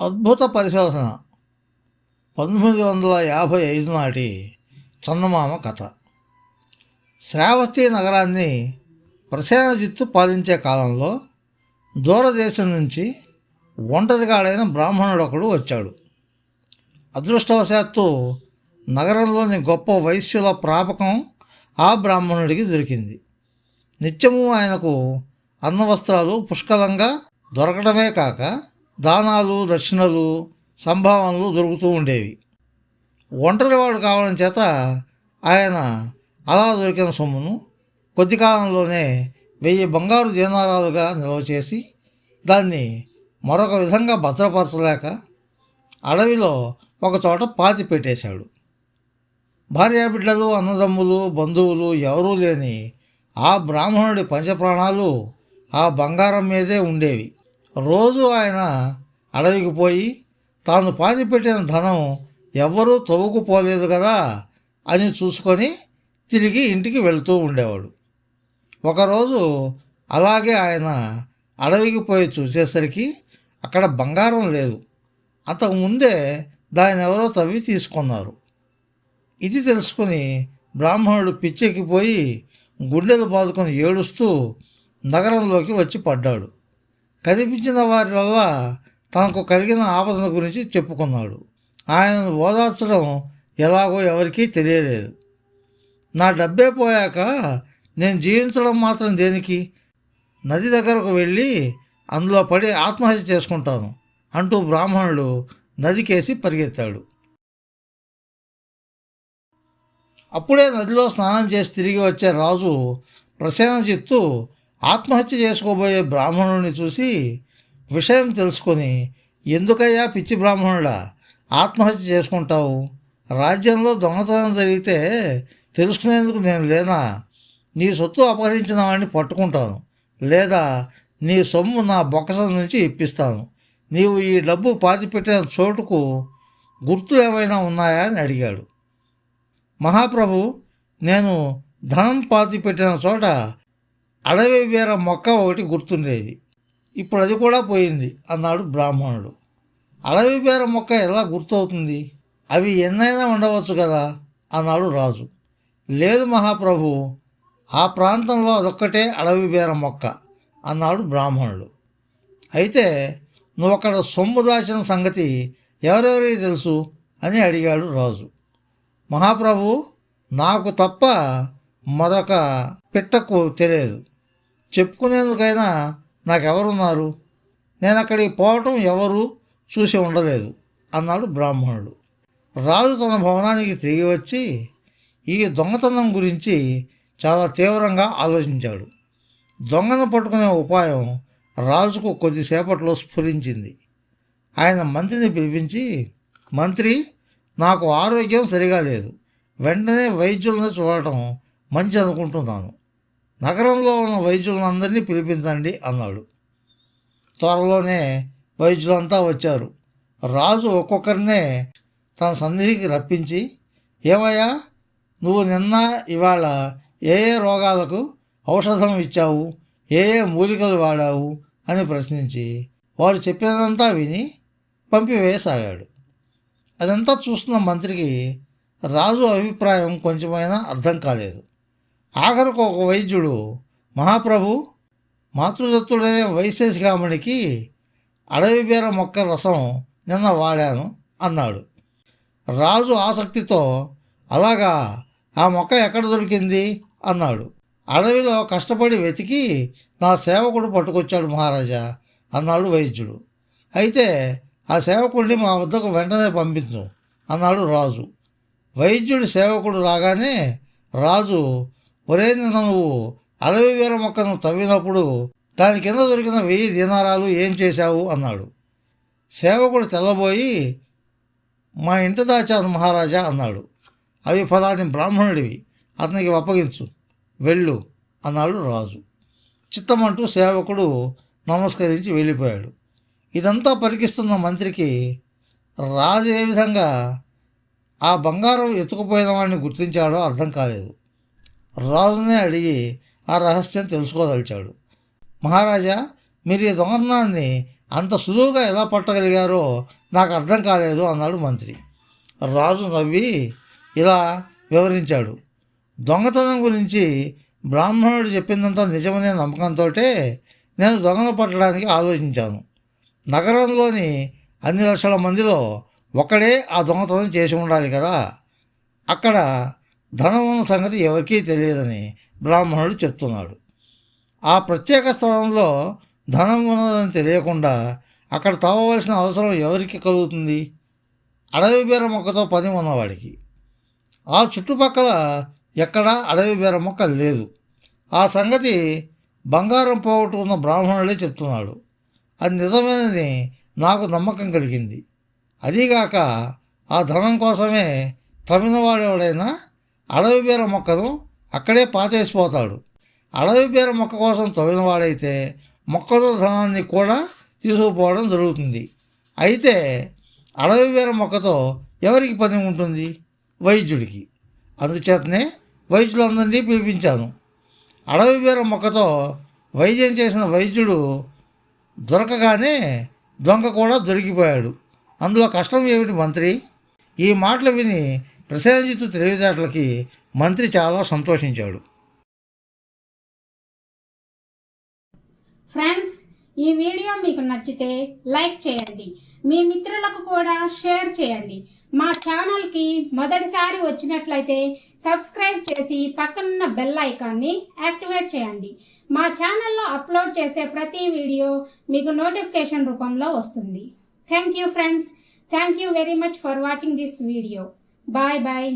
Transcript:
అద్భుత పరిశోధన. పంతొమ్మిది వందల యాభై ఐదు నాటి చందమామ కథ. శ్రావస్తి నగరాన్ని ప్రసేనజిత్తు పాలించే కాలంలో దూరదేశం నుంచి ఒంటరిగాడైన బ్రాహ్మణుడు ఒకడు వచ్చాడు. అదృష్టవశాత్తు నగరంలోని గొప్ప వైశ్యుల ప్రాపకం ఆ బ్రాహ్మణుడికి దొరికింది. నిత్యము ఆయనకు అన్నవస్త్రాలు పుష్కలంగా దొరకడమే కాక దానాలు దక్షిణలు సంభావనలు దొరుకుతూ ఉండేవి. ఒంటరివాడు కావడం చేత ఆయన అలా దొరికిన సొమ్మును కొద్ది కాలంలోనే వెయ్యి బంగారు దీనారాలుగా నిల్వ చేసి దాన్ని మరొక విధంగా భద్రపరచలేక అడవిలో ఒకచోట పాతి పెట్టేశాడు. భార్యాబిడ్డలు అన్నదమ్ములు బంధువులు ఎవరూ లేని ఆ బ్రాహ్మణుడి పంచప్రాణాలు ఆ బంగారం మీదే ఉండేవి. రోజు ఆయన అడవికి పోయి తాను పాతిపెట్టిన ధనం ఎవ్వరూ తవ్వుకుపోలేదు కదా అని చూసుకొని తిరిగి ఇంటికి వెళ్తూ ఉండేవాడు. ఒకరోజు అలాగే ఆయన అడవికి పోయి చూసేసరికి అక్కడ బంగారం లేదు. అంతకు ముందే దాన్ని ఎవరో తవ్వి తీసుకున్నారు. ఇది తెలుసుకుని బ్రాహ్మణుడు పిచ్చెక్కిపోయి గుండెలు బాదుకొని ఏడుస్తూ నగరంలోకి వచ్చి పడ్డాడు. కనిపించిన వారివల్ల తనకు కలిగిన ఆపదల గురించి చెప్పుకున్నాడు. ఆయనను ఓదార్చడం ఎలాగో ఎవరికీ తెలియలేదు. నా డబ్బే పోయాక నేను జీవించడం మాత్రం దేనికి? నది దగ్గరకు వెళ్ళి అందులో పడి ఆత్మహత్య చేసుకుంటాను అంటూ బ్రాహ్మణుడు నదికేసి పరిగెత్తాడు. అప్పుడే నదిలో స్నానం చేసి తిరిగి వచ్చే రాజు ప్రసేనజిత్తు ఆత్మహత్య చేసుకోబోయే బ్రాహ్మణుడిని చూసి విషయం తెలుసుకొని ఎందుకయ్యా పిచ్చి బ్రాహ్మణుడా ఆత్మహత్య చేసుకుంటావు? రాజ్యంలో దొంగతనం జరిగితే తెలుసుకునేందుకు నేను లేనా? నీ సొత్తు అపహరించిన వాడిని పట్టుకుంటాను. లేదా నీ సొమ్ము నా బొక్కసం నుంచి ఇప్పిస్తాను. నీవు ఈ డబ్బు పాతిపెట్టిన చోటుకు గుర్తులు ఏమైనా ఉన్నాయా? అని అడిగాడు. మహాప్రభు నేను ధనం పాతి పెట్టిన చోట అడవి బీర మొక్క ఒకటి గుర్తుండేది. ఇప్పుడు అది కూడా పోయింది. అన్నాడు బ్రాహ్మణుడు. అడవి బీర మొక్క ఎలా గుర్తవుతుంది? అవి ఎన్నైనా ఉండవచ్చు కదా? అన్నాడు రాజు. లేదు మహాప్రభు ఆ ప్రాంతంలో అదొక్కటే అడవి బీర మొక్క అన్నాడు బ్రాహ్మణుడు. అయితే నువ్వు అక్కడ సొమ్ము దాచిన సంగతి ఎవరెవరికి తెలుసు? అని అడిగాడు రాజు. మహాప్రభు నాకు తప్ప మరొక పిట్టకు తెలియదు. చెప్పుకునేందుకైనా నాకెవరున్నారు? నేను అక్కడికి పోవటం ఎవరు చూసి ఉండలేదు అన్నాడు బ్రాహ్మణుడు. రాజు తన భవనానికి తిరిగి వచ్చి ఈ దొంగతనం గురించి చాలా తీవ్రంగా ఆలోచించాడు. దొంగను పట్టుకునే ఉపాయం రాజుకు కొద్దిసేపట్లో స్ఫురించింది. ఆయన మంత్రిని పిలిపించి మంత్రి నాకు ఆరోగ్యం సరిగా లేదు. వెంటనే వైద్యులను చూడటం మంచి అనుకుంటున్నాను నగరంలో ఉన్న వైద్యులందరినీ పిలిపించండి అన్నాడు. త్వరలోనే వైద్యులంతా వచ్చారు. రాజు ఒక్కొక్కరినే తన సన్నిధికి రప్పించి ఏమయ్యా నువ్వు నిన్న ఇవాళ ఏ ఏ రోగాలకు ఔషధం ఇచ్చావు? ఏ ఏ మూలికలు వాడావు? అని ప్రశ్నించి వారు చెప్పినదంతా విని పంపివేయసాగాడు. అదంతా చూస్తున్న మంత్రికి రాజు అభిప్రాయం కొంచెమైనా అర్థం కాలేదు. ఆఖరుకు ఒక వైద్యుడు మహాప్రభు మాతృదత్తుడనే వైశేషికామణికి అడవి బీర మొక్క రసం నిన్న వాడాను అన్నాడు. రాజు ఆసక్తితో అలాగా ఆ మొక్క ఎక్కడ దొరికింది? అన్నాడు. అడవిలో కష్టపడి వెతికి నా సేవకుడు పట్టుకొచ్చాడు మహారాజా అన్నాడు వైద్యుడు. అయితే ఆ సేవకుడిని మా వద్దకు వెంటనే పంపించు అన్నాడు రాజు. వైద్యుడి సేవకుడు రాగానే రాజు ఒరే నిన్న నువ్వు అడవి వీర మొక్కను తవ్వినప్పుడు దాని కింద దొరికిన వెయ్యి దీనారాలు ఏం చేశావు? అన్నాడు. సేవకుడు తెల్లబోయి మా ఇంటి దాచాను మహారాజా అన్నాడు. అవి ఫలాని బ్రాహ్మణుడివి అతనికి అప్పగించు వెళ్ళు అన్నాడు రాజు. చిత్తమంటూ సేవకుడు నమస్కరించి వెళ్ళిపోయాడు. ఇదంతా పరికిస్తున్న మంత్రికి రాజు ఏ విధంగా ఆ బంగారం ఎత్తుకుపోయిన వాడిని గుర్తించాడో అర్థం కాలేదు. రాజునే అడిగి ఆ రహస్యం తెలుసుకోదలిచాడు. మహారాజా మీరు ఈ దొంగతనాన్ని అంత సులువుగా ఎలా పట్టగలిగారో నాకు అర్థం కాలేదు అన్నాడు మంత్రి. రాజు నవ్వి ఇలా వివరించాడు. దొంగతనం గురించి బ్రాహ్మణుడు చెప్పిందంతా నిజమనే నమ్మకంతో నేను దొంగను పట్టడానికి ఆలోచించాను. నగరంలోని అన్ని లక్షల మందిలో ఒక్కడే ఆ దొంగతనం చేసి ఉండాలి కదా. అక్కడ ధనం ఉన్న సంగతి ఎవరికీ తెలియదని బ్రాహ్మణుడు చెప్తున్నాడు. ఆ ప్రత్యేక స్థలంలో ధనం ఉన్నదని తెలియకుండా అక్కడ తవ్వవలసిన అవసరం ఎవరికి కలుగుతుంది? అడవి బీర మొక్కతో పని ఉన్నవాడికి. ఆ చుట్టుపక్కల ఎక్కడా అడవి బీర మొక్క లేదు. ఆ సంగతి బంగారం పోగొట్టుకున్న బ్రాహ్మణుడే చెప్తున్నాడు. అది నిజమేనని నాకు నమ్మకం కలిగింది. అదీగాక ఆ ధనం కోసమే తమినవాడెవడైనా అడవి బీర మొక్కను అక్కడే పాతేసిపోతాడు. అడవి బీర మొక్క కోసం తవ్వినవాడైతే మొక్కతో ధనాన్ని కూడా తీసుకుపోవడం జరుగుతుంది. అయితే అడవి బీర మొక్కతో ఎవరికి పని ఉంటుంది? వైద్యుడికి. అందుచేతనే వైద్యులందరినీ పిలిపించాను. అడవి బీర మొక్కతో వైద్యం చేసిన వైద్యుడు దొరకగానే దొంగ కూడా దొరికిపోయాడు. అందులో కష్టం ఏమిటి మంత్రి? ఈ మాటలు విని ప్రసేనజిత్తు తెలివితేటలకి మంత్రి చాలా సంతోషించాడు. ఫ్రెండ్స్ ఈ వీడియో మీకు నచ్చితే లైక్ చేయండి. మీ మిత్రులకు కూడా షేర్ చేయండి. మా ఛానల్కి మొదటిసారి వచ్చినట్లయితే సబ్స్క్రైబ్ చేసి పక్కనున్న బెల్ ఐకాన్ని యాక్టివేట్ చేయండి. మా ఛానల్లో అప్లోడ్ చేసే ప్రతి వీడియో మీకు నోటిఫికేషన్ రూపంలో వస్తుంది. Thank you friends. Thank you very much for watching this video. Bye bye.